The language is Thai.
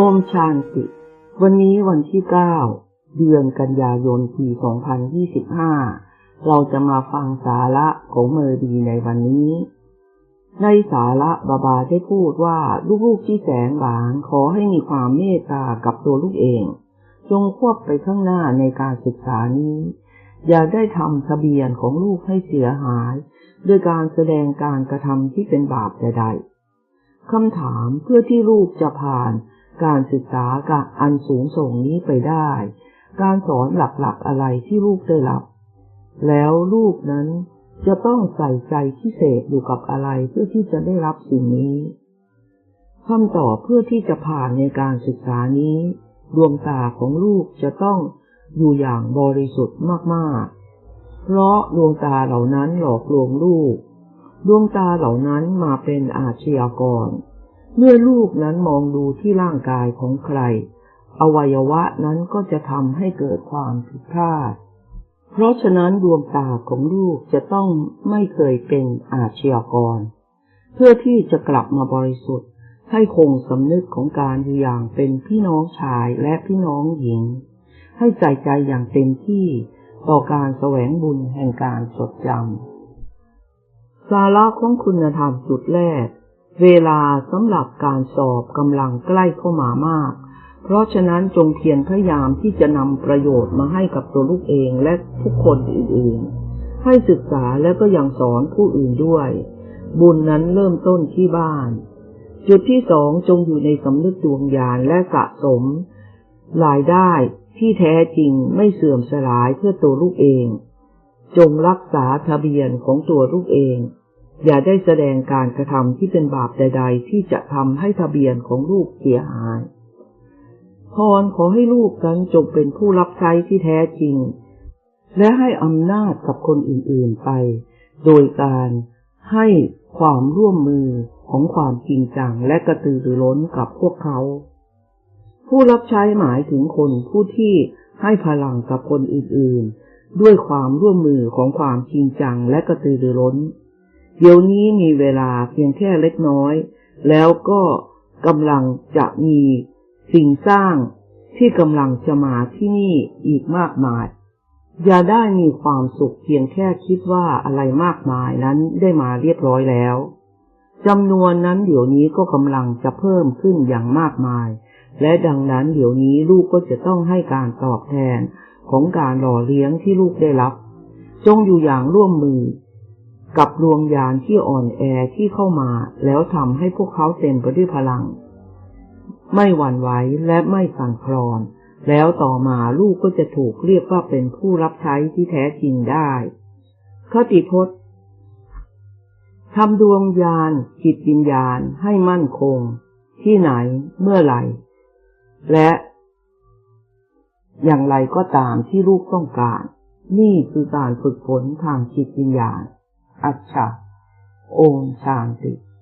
โอมชานติวันนี้วันที่เก้าเดือนกันยายนปี 2025 เราจะมาฟังสาระของเมอดีในวันนี้ ในสาระบาบาได้พูดว่าลูกๆที่แสนหวานขอให้มีความเมตตากับตัวลูกเอง จงควบไปข้างหน้าในการศึกษานี้ อย่าได้ทำทะเบียนของลูกให้เสียหาย ด้วยการแสดงการกระทำที่เป็นบาปใดๆคำถามเพื่อที่ลูกจะผ่าน การศึกษากับอันสูงส่งนี้ไปได้ การสอนหลักๆอะไรที่ลูกได้รับ แล้วลูกนั้นจะต้องใส่ใจพิเศษอยู่กับอะไรเพื่อที่จะได้รับสิ่งนี้คำตอบเพื่อที่จะผ่านในการศึกษานี้ ดวงตาของลูกจะต้องอยู่อย่างบริสุทธิ์มากๆ เพราะดวงตาเหล่านั้นหลอกลวงลูก ดวงตาเหล่านั้นมาเป็นอาชญากร เมื่อลูกนั้นมองดูที่ร่างกายของใคร อวัยวะนั้นก็จะทำให้เกิดความผิดพลาด เพราะฉะนั้นดวงตาของลูกจะต้องไม่เคยเป็นอาชญากร เพื่อที่จะกลับมาบริสุทธิ์ ให้คงสำนึกของการอยู่อย่างเป็นพี่น้องชายและพี่น้องหญิง ให้ใจใจอย่างเต็มที่ต่อการแสวงบุญแห่งการจดจำสาระของคุณธรรมจุดแรก เวลาสำหรับการสอบกำลังใกล้เข้ามามาก เพราะฉะนั้นจงเพียรพยายามที่จะนำประโยชน์มาให้กับตัวลูกเองและทุกคนอื่นๆ ให้ศึกษาและก็ยังสอนผู้อื่นด้วย บุญนั้นเริ่มต้นที่บ้าน จุดที่สองจงอยู่ในสำนึกดวงญาณและสะสม รายได้ที่แท้จริงไม่เสื่อมสลายเพื่อตัวลูกเอง จงรักษาทะเบียนของตัวลูกเอง อย่าได้แสดงการกระทำที่เป็นบาปใด ๆ ที่จะทำให้ทะเบียนของลูกเสียหายพรขอให้ลูกนั้นจงเป็นผู้รับใช้ที่แท้จริง และให้อำนาจกับคนอื่นๆไป โดยการให้ความร่วมมือของความจริงจังและกระตือรือร้นกับพวกเขา ผู้รับใช้หมายถึงคนผู้ที่ให้พลังกับคนอื่นๆ ด้วยความร่วมมือของความจริงจังและกระตือรือร้น เดี๋ยวนี้มีเวลาเพียงแค่เล็กน้อย แล้วก็กำลังจะมีสิ่งสร้างที่กำลังจะมาที่นี่อีกมากมาย อย่าได้มีความสุขเพียงแค่คิดว่าอะไรมากมายนั้นได้มาเรียบร้อยแล้วจำนวนนั้นเดี๋ยวนี้ก็กำลังจะเพิ่มขึ้นอย่างมากมาย และดังนั้นเดี๋ยวนี้ลูกก็จะต้องให้การตอบแทนของการหล่อเลี้ยงที่ลูกได้รับ จงอยู่อย่างร่วมมือ กับดวงยานที่อ่อนแอที่เข้ามาแล้วทำให้พวกเขาเต็มไปด้วยพลัง ไม่หวั่นไหวและไม่สั่นคลอน แล้วต่อมาลูกก็จะถูกเรียกว่าเป็นผู้รับใช้ที่แท้จริงได้คติพจน์ทำดวงยานจิตวิญญาณให้มั่นคง ที่ไหนเมื่อไหร่ และ อย่างไรก็ตามที่ลูกต้องการ นี่คือการฝึกฝนทางจิตวิญญาณ अच्छा ओम शांति।